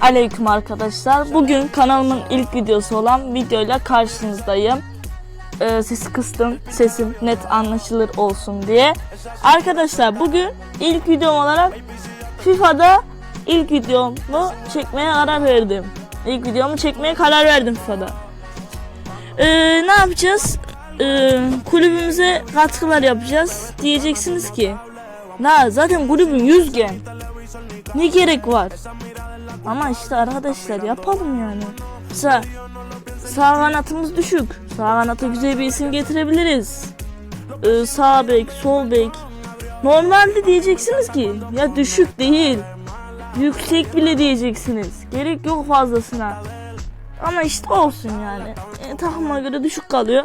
Aleyküm arkadaşlar. Bugün kanalımın ilk videosu olan videoyla karşınızdayım. Ee, sesi kıstım. Sesim net anlaşılır olsun diye. Arkadaşlar bugün ilk videom olarak FIFA'da ilk videomu çekmeye karar verdim. İlk videomu çekmeye karar verdim FIFA'da. Ee, ne yapacağız? Ee, kulübümüze katkılar yapacağız. Diyeceksiniz ki Na zaten kulübün 100 gen. Ne gerek var? Ama işte arkadaşlar yapalım yani. Mesela sağ kanatımız düşük. Sağ kanata güzel bir isim getirebiliriz. Ee, sağ bek, sol bek. Normalde diyeceksiniz ki ya düşük değil. Yüksek bile diyeceksiniz. Gerek yok fazlasına. Ama işte olsun yani. E, takıma göre düşük kalıyor.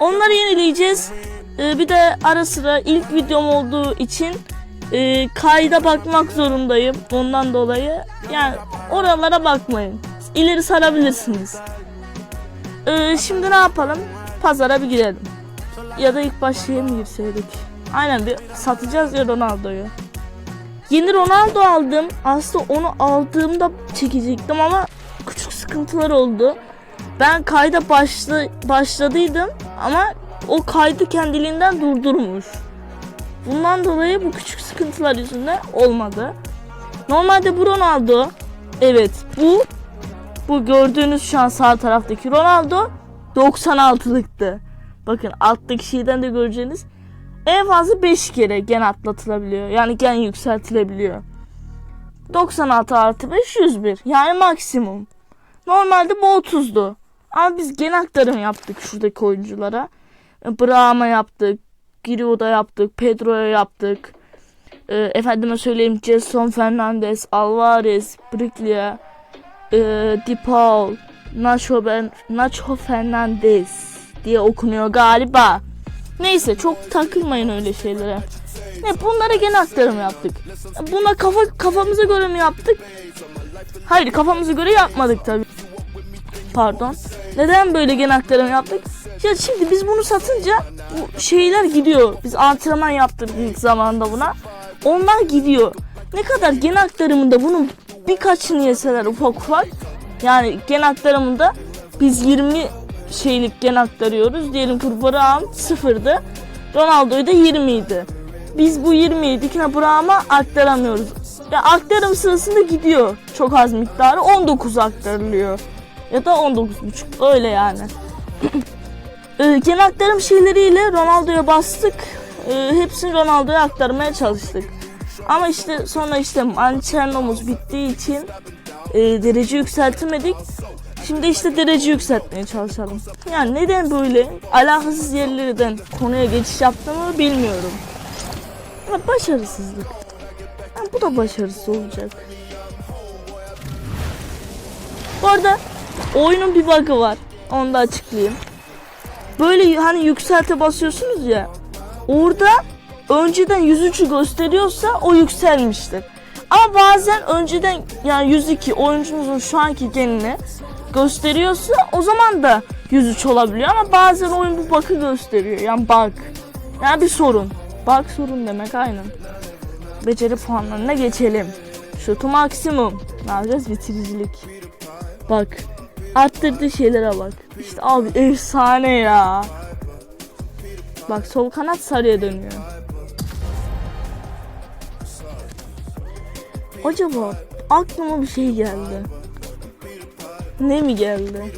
Onları yenileyeceğiz. Ee, bir de ara sıra ilk videom olduğu için e, kayda bakmak zorundayım. Ondan dolayı yani oralara bakmayın. İleri sarabilirsiniz. Ee, şimdi ne yapalım? Pazara bir girelim. Ya da ilk başlığa mı girseydik? Aynen bir satacağız ya Ronaldo'yu. Yeni Ronaldo aldım. Aslında onu aldığımda çekecektim ama küçük sıkıntılar oldu. Ben kayda başla, başladıydım ama o kaydı kendiliğinden durdurmuş. Bundan dolayı bu küçük sıkıntılar yüzünden olmadı. Normalde bu Ronaldo evet bu bu gördüğünüz şu an sağ taraftaki Ronaldo 96'lıktı. Bakın alttaki şeyden de göreceğiniz en fazla 5 kere gen atlatılabiliyor. Yani gen yükseltilebiliyor. 96 artı 5 101 yani maksimum. Normalde bu 30'du. Ama biz gen aktarım yaptık şuradaki oyunculara. Brahma yaptık. Girio'da yaptık. Pedro'ya yaptık. E, efendime söyleyeyim Jason Fernandez, Alvarez, Briglia, e, Di Paul, Nacho, ben, Nacho Fernandez diye okunuyor galiba. Neyse çok takılmayın öyle şeylere. Ne bunlara gene aktarım yaptık. Buna kafa kafamıza göre mi yaptık? Hayır kafamıza göre yapmadık tabii. Pardon. Neden böyle gen aktarım yaptık? Ya şimdi biz bunu satınca bu şeyler gidiyor. Biz antrenman yaptırdık ilk zamanda buna. Onlar gidiyor. Ne kadar gen aktarımında bunun birkaçını yeseler ufak ufak. Yani gen aktarımında biz 20 şeylik gen aktarıyoruz. Diyelim ki Braham sıfırdı. Ronaldo'yu da 20 idi. Biz bu 20'yi Dikine Braham'a aktaramıyoruz. Ya aktarım sırasında gidiyor çok az miktarı 19 aktarılıyor. Ya da 19.5 öyle yani. e, aktarım şeyleriyle Ronaldo'ya bastık. E, hepsini Ronaldo'ya aktarmaya çalıştık. Ama işte sonra işte Mançernomuz bittiği için e, derece yükseltemedik. Şimdi işte derece yükseltmeye çalışalım. Yani neden böyle alakasız yerlerden konuya geçiş yaptığımı bilmiyorum. Ama başarısızlık. Yani bu da başarısız olacak. Bu arada oyunun bir bug'ı var. Onu da açıklayayım. Böyle hani yükselte basıyorsunuz ya. Orada önceden 103'ü gösteriyorsa o yükselmiştir. Ama bazen önceden yani 102 oyuncunuzun şu anki genini gösteriyorsa o zaman da 103 olabiliyor ama bazen oyun bu bug'ı gösteriyor. Yani bug. Yani bir sorun. Bug sorun demek aynen. Beceri puanlarına geçelim. Şutu maksimum. Ne yapacağız? Bitiricilik. Bak. Arttırdığı şeylere bak. İşte abi efsane ya. Bak sol kanat sarıya dönüyor. Acaba aklıma bir şey geldi. Ne mi geldi?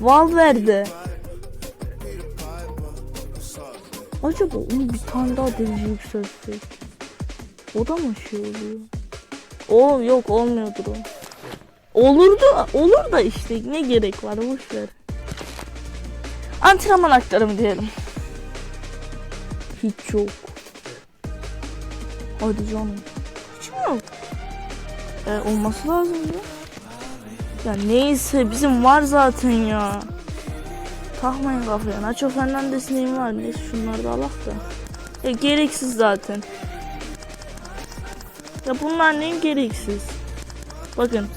Valverde. Acaba onu bir tane daha derece yükseltsek. O da mı şey oluyor? O yok olmuyordur o. Olurdu, olur da işte ne gerek var boş ver. Antrenman aktarımı diyelim. Hiç yok. Hadi canım. Hiç mi yok? E, olması lazım ya. Ya neyse bizim var zaten ya. Takmayın kafaya. Nacho Fernandez neyim var? Neyse şunları da alak da. Ya gereksiz zaten. Ya bunlar neyim gereksiz. Bakın.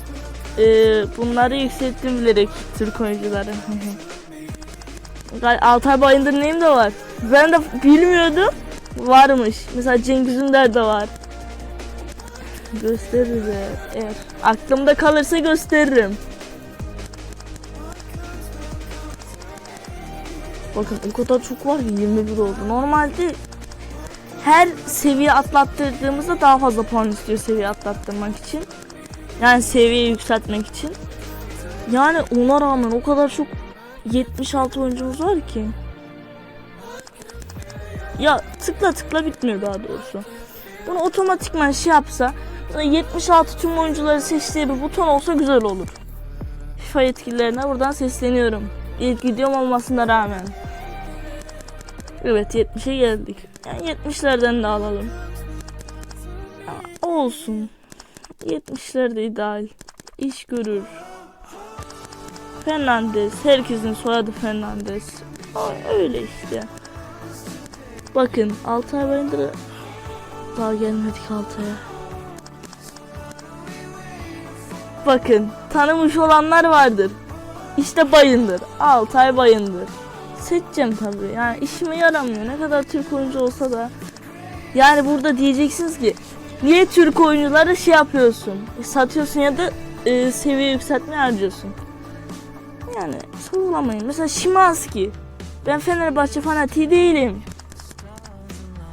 Ee, bunları yükselttim bilerek Türk oyuncuları. Altay Bayındır neyim de var. Ben de bilmiyordum. Varmış. Mesela Cengiz Ünder de var. Gösteririz eğer. eğer. Aklımda kalırsa gösteririm. Bakın o kadar çok var ki 21 oldu. Normalde her seviye atlattırdığımızda daha fazla puan istiyor seviye atlattırmak için. Yani seviyeyi yükseltmek için. Yani ona rağmen o kadar çok 76 oyuncumuz var ki. Ya tıkla tıkla bitmiyor daha doğrusu. Bunu otomatikman şey yapsa 76 tüm oyuncuları seçtiği bir buton olsa güzel olur. FIFA yetkililerine buradan sesleniyorum. İlk videom olmasına rağmen. Evet 70'e geldik. Yani 70'lerden de alalım. Ama olsun. 70'ler de ideal. İş görür. Fernandez. Herkesin soyadı Fernandez. Öyle işte. Bakın Altay Bayındır'ı daha gelmedik Altay'a. Bakın tanımış olanlar vardır. İşte Bayındır. Altay Bayındır. Seçeceğim tabii. Yani işime yaramıyor. Ne kadar Türk oyuncu olsa da. Yani burada diyeceksiniz ki niye Türk oyuncuları şey yapıyorsun? E, satıyorsun ya da e, seviye yükseltmeye harcıyorsun. Yani sallamayın. Mesela Şimanski. Ben Fenerbahçe fanatiği değilim.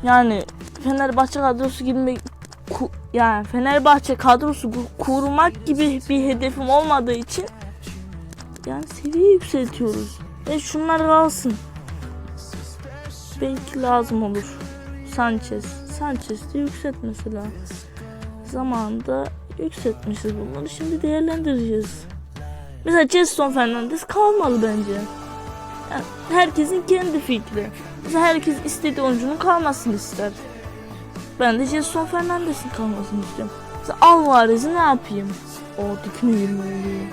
Yani Fenerbahçe kadrosu ku- yani Fenerbahçe kadrosu ku- kurmak gibi bir hedefim olmadığı için yani seviye yükseltiyoruz. Ve şunlar kalsın. Belki lazım olur. Sanchez. Sanchez de yükselt mesela. Zamanında yükseltmişiz bunları. Şimdi değerlendireceğiz. Mesela Jason Fernandez kalmalı bence. Yani herkesin kendi fikri. Mesela herkes istediği oyuncunun kalmasını ister. Ben de Jason Fernandez'in kalmasını istiyorum. Mesela Alvarez'i ne yapayım? O dikme 20 oluyor.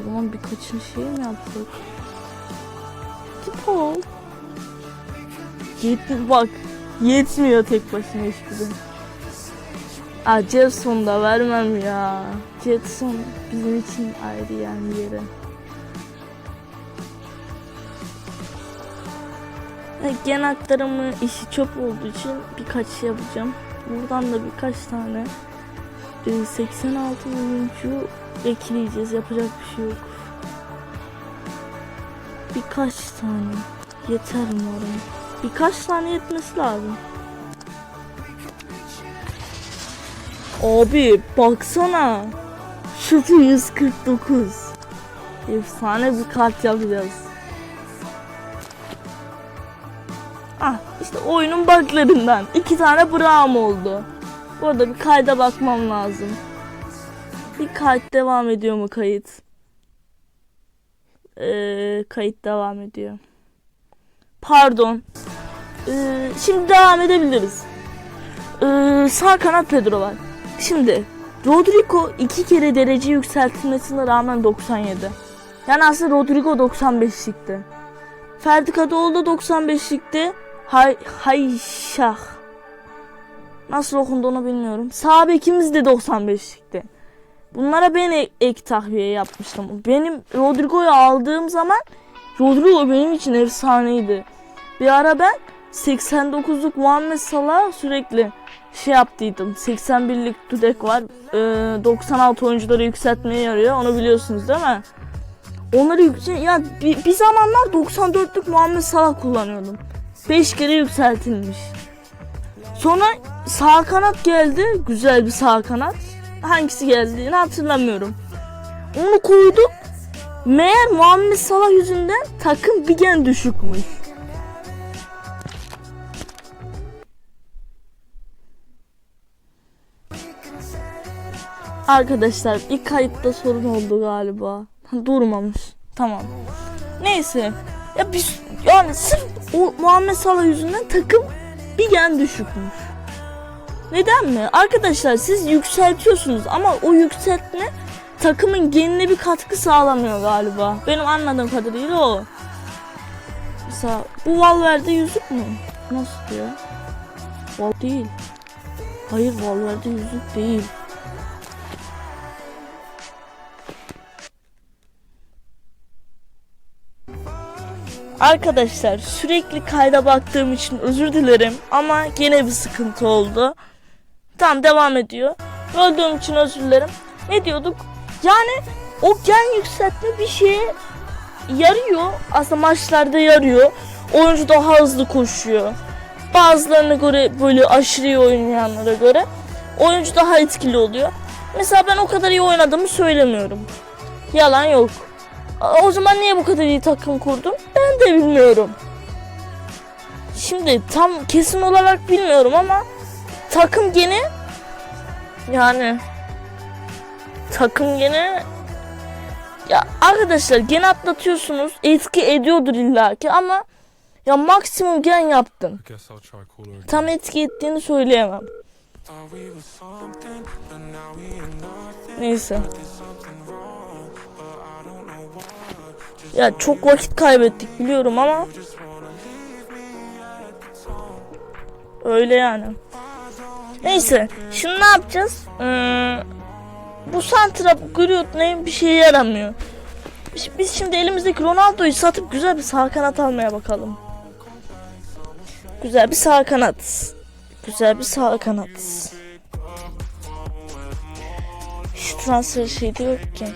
O zaman birkaçını şey mi yapsak? Tip ol. Bak. Yetmiyor tek başına hiçbiri. Aa Jetson da vermem ya. Jetson bizim için ayrı yani yeri. Gen aktarımı işi çöp olduğu için birkaç şey yapacağım. Buradan da birkaç tane e, 86 oyuncu ekleyeceğiz. Yapacak bir şey yok. Birkaç tane. Yeter umarım. Birkaç tane yetmesi lazım. Abi baksana. Şutu 149. Efsane bir kart yapacağız. Ah işte oyunun buglarından. iki tane Braum oldu. Bu arada bir kayda bakmam lazım. Bir kayıt devam ediyor mu kayıt? Ee, kayıt devam ediyor. Pardon. Ee, şimdi devam edebiliriz. Ee, sağ kanat Pedro var. Şimdi Rodrigo iki kere derece yükseltilmesine rağmen 97. Yani aslında Rodrigo 95'likti. Ferdi Kadıoğlu da 95'likti. Hay Hayşah. Nasıl okundu onu bilmiyorum. Sağ bekimiz de 95'likti. Bunlara ben ek, ek takviye yapmıştım. Benim Rodrigo'yu aldığım zaman Rodrigo benim için efsaneydi. Bir ara ben 89'luk Muhammed Salah sürekli şey yaptıydım. 81'lik Dudek var. Ee, 96 oyuncuları yükseltmeye yarıyor. Onu biliyorsunuz değil mi? Onları yüksel ya bir, bir zamanlar 94'lük Muhammed Salah kullanıyordum. 5 kere yükseltilmiş. Sonra sağ kanat geldi. Güzel bir sağ kanat. Hangisi geldiğini hatırlamıyorum. Onu koydum. Meğer Muhammed Salah yüzünden takım bir gen düşükmüş. Arkadaşlar bir kayıtta sorun oldu galiba. Durmamış. Tamam. Neyse. Ya biz yani sırf o Muhammed Salah yüzünden takım bir gen düşükmüş. Neden mi? Arkadaşlar siz yükseltiyorsunuz ama o yükseltme takımın genine bir katkı sağlamıyor galiba. Benim anladığım kadarıyla o. Mesela bu Valverde yüzük mü? Nasıl ya? Val değil. Hayır Valverde yüzük değil. Arkadaşlar sürekli kayda baktığım için özür dilerim ama gene bir sıkıntı oldu. Tamam devam ediyor. Öldüğüm için özür dilerim. Ne diyorduk? Yani o gen yükseltme bir şeye yarıyor. Aslında maçlarda yarıyor. Oyuncu daha hızlı koşuyor. Bazılarına göre böyle aşırı iyi oynayanlara göre oyuncu daha etkili oluyor. Mesela ben o kadar iyi oynadığımı söylemiyorum. Yalan yok. O zaman niye bu kadar iyi takım kurdum? De bilmiyorum. Şimdi tam kesin olarak bilmiyorum ama takım gene yani takım gene ya arkadaşlar gene atlatıyorsunuz etki ediyordur illaki ama ya maksimum gen yaptım. Tam etki ettiğini söyleyemem. Thought Ya çok vakit kaybettik biliyorum ama öyle yani. Neyse şimdi ne yapacağız? Ee, bu Santrap Griyot ne bir şeye yaramıyor. Biz şimdi elimizdeki Ronaldo'yu satıp güzel bir sağ kanat almaya bakalım. Güzel bir sağ kanat. Güzel bir sağ kanat. Şu transfer şeyde yok ki.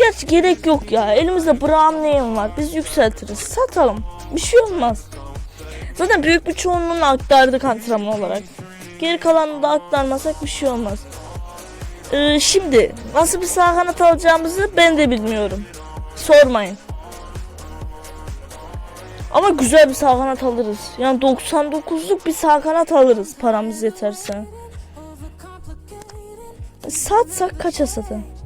Gerçi gerek yok ya. Elimizde Brown neyim var. Biz yükseltiriz. Satalım. Bir şey olmaz. Zaten büyük bir çoğunluğunu aktardık antrenman olarak. Geri kalanını da aktarmasak bir şey olmaz. Ee, şimdi nasıl bir sağ kanat alacağımızı ben de bilmiyorum. Sormayın. Ama güzel bir sağ kanat alırız. Yani 99'luk bir sağ kanat alırız paramız yeterse. Satsak kaça satın?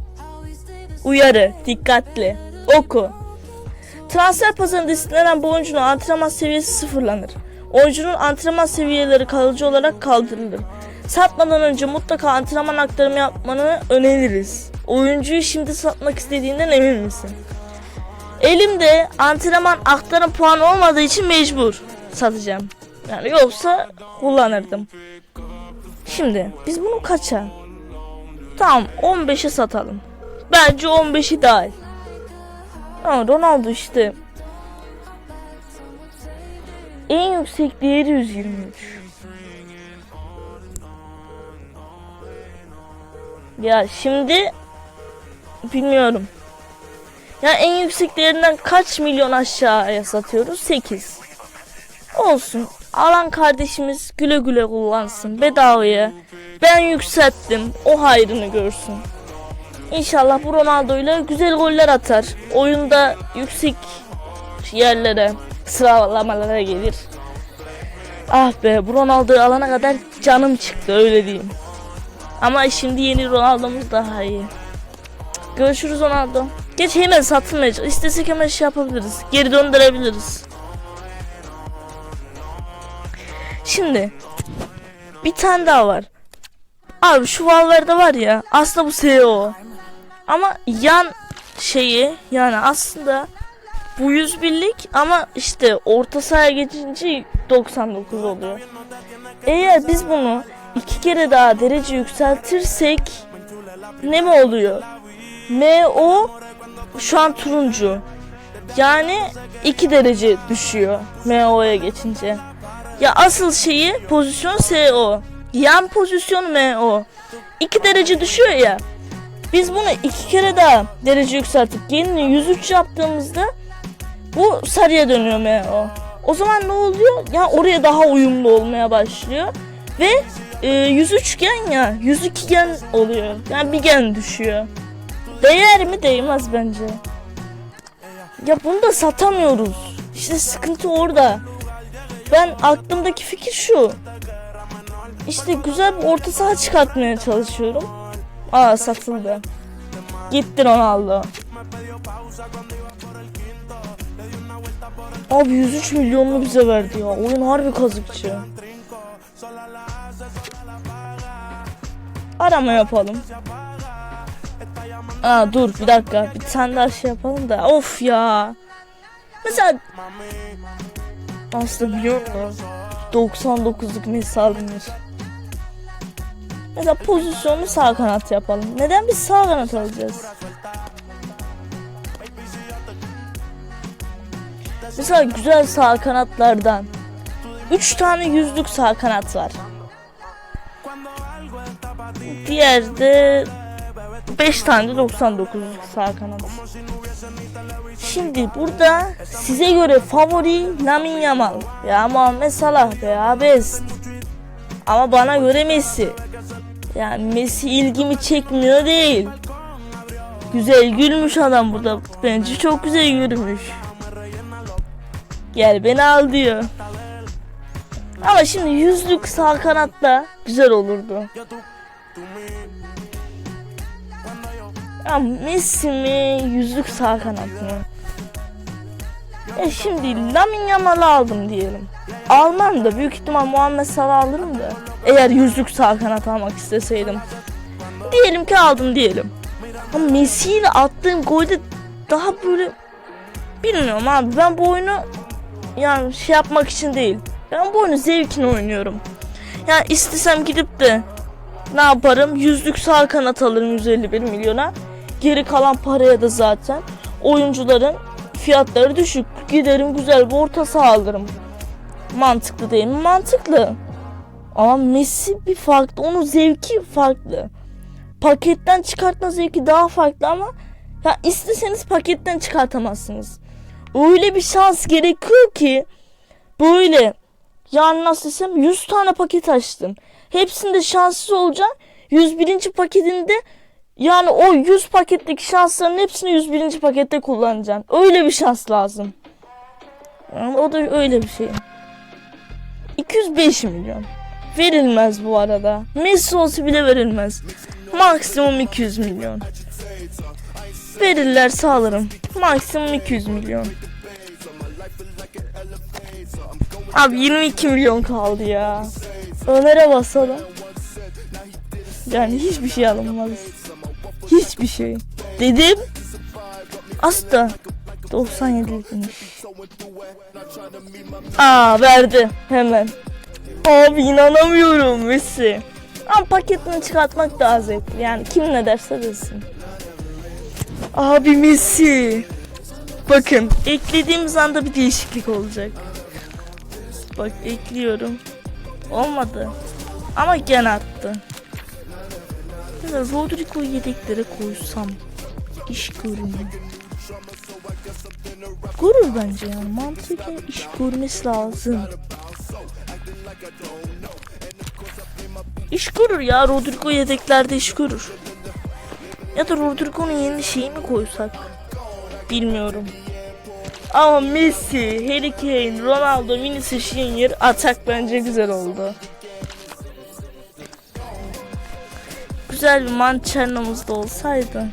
Uyarı, dikkatli, oku. Transfer pazarında istenen bu oyuncunun antrenman seviyesi sıfırlanır. Oyuncunun antrenman seviyeleri kalıcı olarak kaldırılır. Satmadan önce mutlaka antrenman aktarımı yapmanı öneririz. Oyuncuyu şimdi satmak istediğinden emin misin? Elimde antrenman aktarım puanı olmadığı için mecbur satacağım. Yani yoksa kullanırdım. Şimdi biz bunu kaça? Tamam 15'e satalım. Bence 15'i dahil. Ama Ronaldo işte. En yüksek değeri 123. Ya şimdi bilmiyorum. Ya en yüksek değerinden kaç milyon aşağıya satıyoruz? 8. Olsun. Alan kardeşimiz güle güle kullansın bedavaya. Ben yükselttim. O hayrını görsün. İnşallah bu Ronaldo ile güzel goller atar. Oyunda yüksek yerlere, sıralamalara gelir. Ah be bu Ronaldo'yu alana kadar canım çıktı öyle diyeyim. Ama şimdi yeni Ronaldo'muz daha iyi. Görüşürüz Ronaldo. Geç hemen satılmayacak. İstesek hemen şey yapabiliriz. Geri döndürebiliriz. Şimdi bir tane daha var. Abi şu Valverde var ya aslında bu SEO. Ama yan şeyi yani aslında bu 101'lik ama işte orta sahaya geçince 99 oluyor. Eğer biz bunu iki kere daha derece yükseltirsek ne mi oluyor? MO şu an turuncu. Yani 2 derece düşüyor MO'ya geçince. Ya asıl şeyi pozisyon SO. Yan pozisyon MO. 2 derece düşüyor ya. Biz bunu iki kere daha derece yükseltip yeni 103 yaptığımızda bu sarıya dönüyor MO. O zaman ne oluyor? Ya oraya daha uyumlu olmaya başlıyor. Ve e, 103 gen ya 102 gen oluyor. Yani bir gen düşüyor. Değer mi değmez bence. Ya bunu da satamıyoruz. İşte sıkıntı orada. Ben aklımdaki fikir şu. İşte güzel bir orta saha çıkartmaya çalışıyorum. Aa satıldı. Gitti Ronaldo. Abi 103 milyonunu bize verdi ya. Oyun harbi kazıkçı. Arama yapalım. Aa dur bir dakika. Bir tane daha şey yapalım da. Of ya. Mesela aslında biliyor musun? 99'luk Messi alınır. Mesela pozisyonu sağ kanat yapalım. Neden biz sağ kanat alacağız? Mesela güzel sağ kanatlardan 3 tane yüzlük sağ kanat var. Diğerde 5 tane de 99 sağ kanat. Şimdi burada size göre favori Lamin Yamal. Ya Muhammed Salah veya Best. Ama bana göre Messi. Yani Messi ilgimi çekmiyor değil. Güzel gülmüş adam burada. Bence çok güzel yürümüş. Gel beni al diyor. Ama şimdi yüzlük sağ kanatta güzel olurdu. Ya Messi mi yüzlük sağ kanat mı? E şimdi Lamin Yamal'ı aldım diyelim. Almam da büyük ihtimal Muhammed Salah alırım da. Eğer yüzlük sağ kanat almak isteseydim. Diyelim ki aldım diyelim. Ama Messi ile attığım golde daha böyle bilmiyorum abi ben bu oyunu yani şey yapmak için değil. Ben bu oyunu zevkine oynuyorum. Yani istesem gidip de ne yaparım? Yüzlük sağ kanat alırım 151 milyona. Geri kalan paraya da zaten oyuncuların fiyatları düşük. Giderim güzel bir orta saha alırım. Mantıklı değil mi? Mantıklı. Ama Messi bir farklı. Onun zevki farklı. Paketten çıkartma zevki daha farklı ama ya isteseniz paketten çıkartamazsınız. Öyle bir şans gerekiyor ki böyle yani nasıl desem 100 tane paket açtım. Hepsinde şanssız olacaksın. 101. paketinde yani o 100 paketteki şansların hepsini 101. pakette kullanacaksın. Öyle bir şans lazım. Yani o da öyle bir şey. 205 milyon. Verilmez bu arada. Messi olsa bile verilmez. Maksimum 200 milyon. Verirlerse alırım. Maksimum 200 milyon. Abi 22 milyon kaldı ya. Ömer'e basalım. Yani hiçbir şey alınmaz. Hiçbir şey. Dedim. Asla. 97 demiş. Aa verdi hemen. Abi inanamıyorum Messi. Ama paketini çıkartmak daha zevkli. Yani kim ne derse desin. Abi Messi. Bakın eklediğimiz anda bir değişiklik olacak. Bak ekliyorum. Olmadı. Ama gene attı. Ya Rodrigo'yu yedeklere koysam iş mü? Görür bence yani mantıken iş görmesi lazım. İş görür ya Rodrigo yedeklerde iş görür. Ya da Rodrigo'nun yeni şeyi mi koysak? Bilmiyorum. Ama Messi, Harry Kane, Ronaldo, Vinicius Junior atak bence güzel oldu. Güzel bir mançernamız da olsaydı.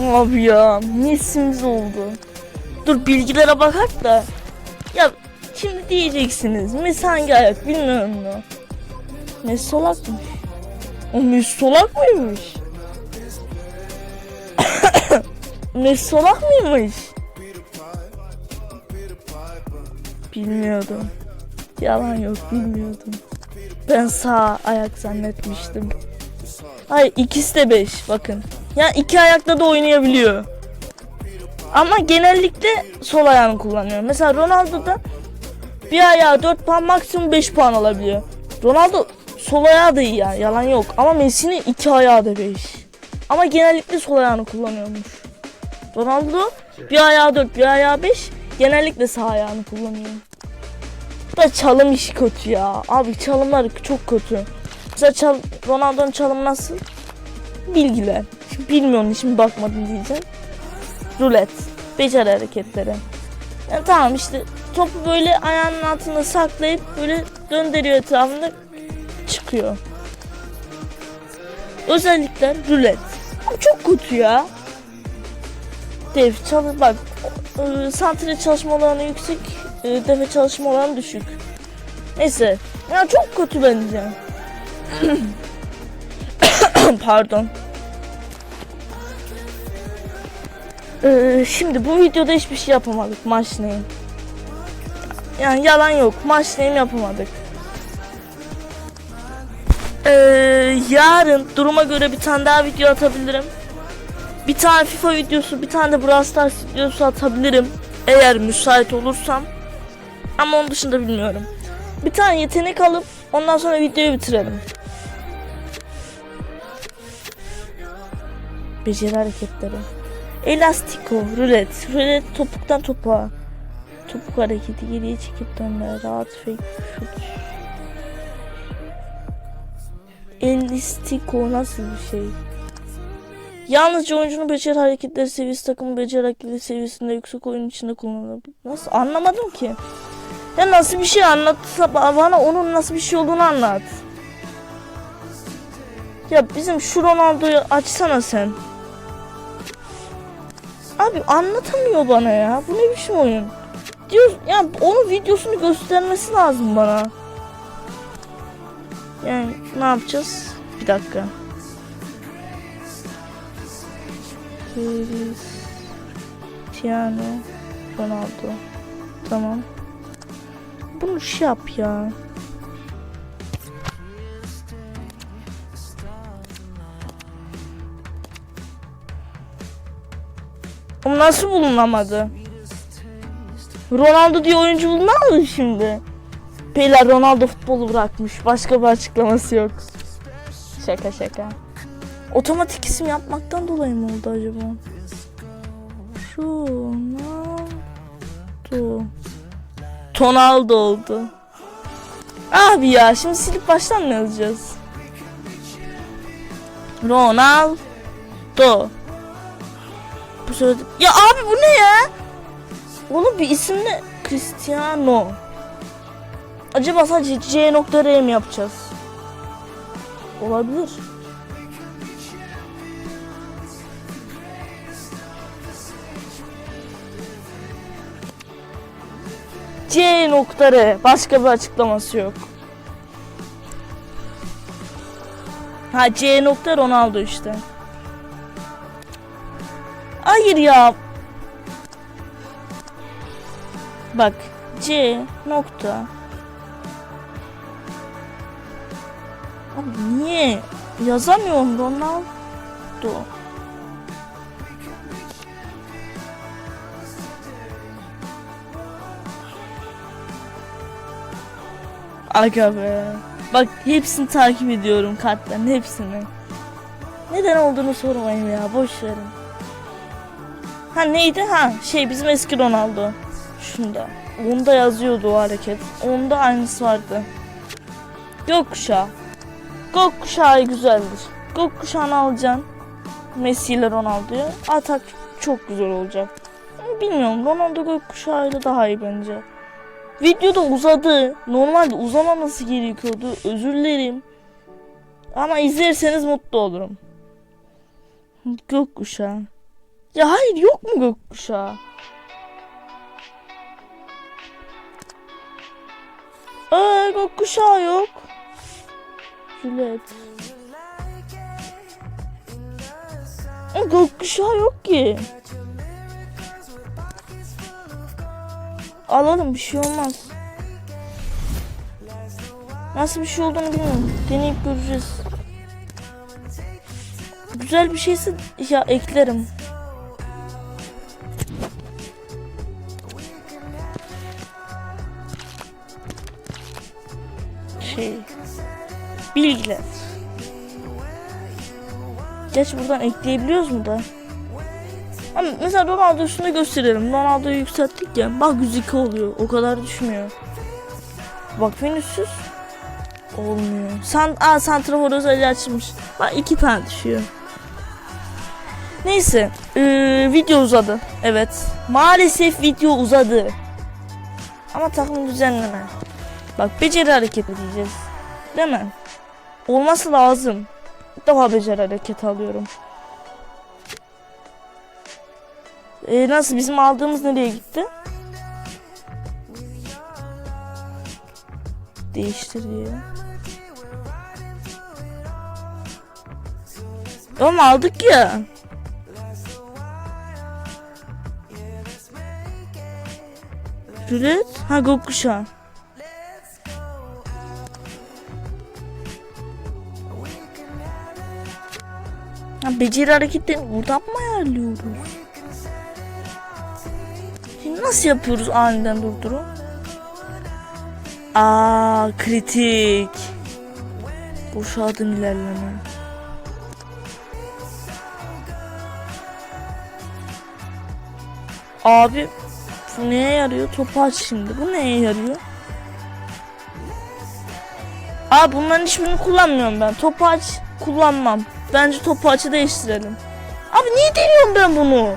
Abi ya Messi'miz oldu. Dur bilgilere bakak da. Ya şimdi diyeceksiniz Messi hangi ayak bilmiyorum mu? Messi solakmış. O Messi solak mıymış? Messi solak mıymış? Bilmiyordum. Yalan yok bilmiyordum. Ben sağ ayak zannetmiştim. Hayır ikisi de 5 bakın. Ya iki ayakta da oynayabiliyor. Ama genellikle sol ayağını kullanıyor. Mesela Ronaldo'da bir ayağı 4 puan maksimum 5 puan alabiliyor. Ronaldo sol ayağı da iyi yani yalan yok. Ama Messi'nin iki ayağı da 5. Ama genellikle sol ayağını kullanıyormuş. Ronaldo bir ayağı 4 bir ayağı 5 genellikle sağ ayağını kullanıyor. Da çalım işi kötü ya. Abi çalımlar çok kötü. Mesela çal Ronaldo'nun çalımı nasıl? Bilgiler. Şimdi bilmiyorum şimdi bakmadım diyeceğim. Rulet. Beceri hareketleri. Yani tamam işte topu böyle ayağının altında saklayıp böyle döndürüyor etrafında çıkıyor. Özellikler rulet. Ama çok kötü ya. Dev çalı bak e, santre çalışma oranı yüksek, e, defe çalışma oranı düşük. Neyse. Ya çok kötü bence. Pardon. Ee, şimdi bu videoda hiçbir şey yapamadık maç neyim. Yani yalan yok maç neyim yapamadık. Ee, yarın duruma göre bir tane daha video atabilirim. Bir tane FIFA videosu, bir tane de Brawl Stars videosu atabilirim. Eğer müsait olursam. Ama onun dışında bilmiyorum. Bir tane yetenek alıp Ondan sonra videoyu bitirelim. Beceri hareketleri. Elastiko, rulet. Rulet topuktan topuğa. Topuk hareketi geriye çekip dönme. Rahat fake şut. Elastiko nasıl bir şey? Yalnızca oyuncunun beceri hareketleri seviyesi takımın beceri hareketleri seviyesinde yüksek oyun içinde kullanılabilir. Nasıl? Anlamadım ki. Ya nasıl bir şey anlatsa ba- bana onun nasıl bir şey olduğunu anlat. Ya bizim şu Ronaldo'yu açsana sen. Abi anlatamıyor bana ya. Bu ne biçim oyun? Diyor ya onun videosunu göstermesi lazım bana. Yani ne yapacağız? Bir dakika. Cristiano Ronaldo. Tamam. Bunu şey yap ya. Nasıl bulunamadı? Ronaldo diye oyuncu bulunamaz mı şimdi? Beyler Ronaldo futbolu bırakmış. Başka bir açıklaması yok. Şaka şaka. Otomatik isim yapmaktan dolayı mı oldu acaba? Ronaldo. Tonaldo oldu. Abi ya şimdi silip baştan mı yazacağız? Ronaldo. Bu söyledi. Ya abi bu ne ya? Oğlum bir isim ne? Cristiano. Acaba sadece C nokta R mi yapacağız? Olabilir. C nokta R. Başka bir açıklaması yok. Ha C nokta Ronaldo işte. Hayır ya. Bak C nokta. Abi niye yazamıyorum Ronaldo? Aga be. Bak hepsini takip ediyorum kartların hepsini. Neden olduğunu sormayın ya boş verin. Ha neydi ha şey bizim eski Ronaldo. Şunda. Onda yazıyordu o hareket. Onda aynısı vardı. Gökkuşağı. Gökkuşağı güzeldir. Gökkuşağını alacaksın. Messi ile Ronaldo'yu. Atak çok güzel olacak. Bilmiyorum Ronaldo gökkuşağıyla daha iyi bence. Videoda uzadı. Normalde uzamaması gerekiyordu. Özür dilerim. Ama izlerseniz mutlu olurum. Gökkuşağı. Ya hayır yok mu gökkuşağı? Aa gökkuşağı yok. Juliet. Aa, Gökkuşağı yok ki. Alalım bir şey olmaz. Nasıl bir şey olduğunu bilmiyorum. Deneyip göreceğiz. Güzel bir şeyse ya eklerim. Geç buradan ekleyebiliyoruz mu da? Ama mesela Ronaldo üstünde gösterelim. Ronaldo'yu yükselttik ya. Bak 102 oluyor. O kadar düşmüyor. Bak Vinicius olmuyor. San Aa, Santrafor özelliği açılmış. Bak iki tane düşüyor. Neyse. ee, video uzadı. Evet. Maalesef video uzadı. Ama takım düzenleme. Bak beceri hareketi diyeceğiz. Değil mi? Olması lazım. Daha beceri hareketi alıyorum. Ee, nasıl bizim aldığımız nereye gitti? Değiştir diyor. Aldık ya. Rulet? Ha gökkuşağı. Ha, beceri hareketlerini buradan mı ayarlıyoruz? Şimdi nasıl yapıyoruz aniden durduru? Aa kritik. Boş adım ilerleme. Abi bu neye yarıyor? Topu aç şimdi. Bu neye yarıyor? Aa bunların hiçbirini kullanmıyorum ben. Topu aç kullanmam. Bence topu açı değiştirelim. Abi niye deniyorum ben bunu?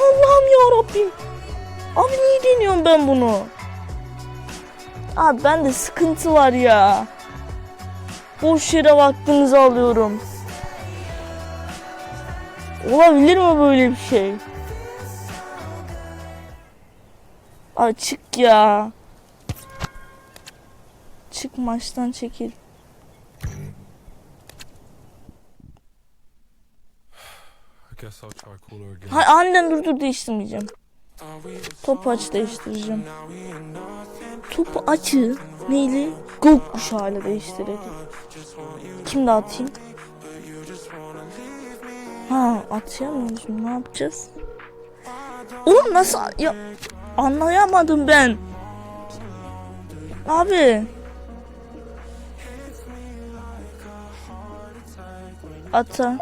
Allah'ım ya Rabbim. Abi niye deniyorum ben bunu? Abi bende sıkıntı var ya. Boş yere vaktinizi alıyorum. Olabilir mi böyle bir şey? Açık ya. Çık maçtan çekil. Hay annen dur dur değiştirmeyeceğim. Topu aç değiştireceğim. Topu açı neyle? Gök kuşağıyla değiştirelim. Kim dağıtayım? Ha atayamıyoruz mu? Ne yapacağız? Oğlum nasıl ya anlayamadım ben. Abi. Ata.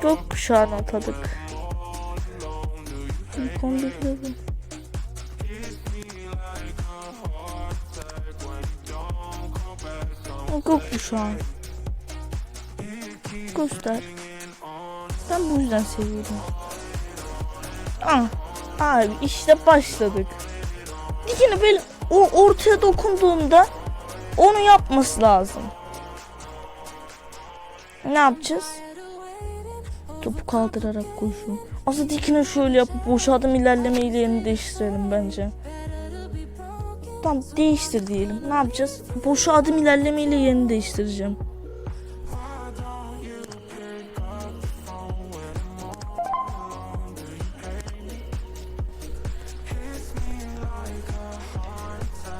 Pick Gök kuşağını atadık. 11'de O gök kuşağı. Göster. Ben bu yüzden seviyorum. Ah, abi işte başladık. Dikine böyle o ortaya dokunduğumda onu yapması lazım. Ne yapacağız? Topu kaldırarak koşu. Aslında dikine şöyle yapıp boş adım ilerlemeyle yerini değiştirelim bence. Tamam değiştir diyelim. Ne yapacağız? Boş adım ilerlemeyle yerini değiştireceğim.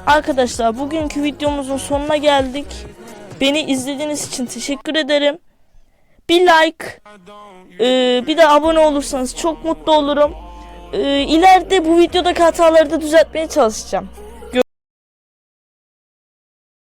Arkadaşlar bugünkü videomuzun sonuna geldik. Beni izlediğiniz için teşekkür ederim. Bir like, ee, bir de abone olursanız çok mutlu olurum. Ee, ileride bu videodaki hataları da düzeltmeye çalışacağım.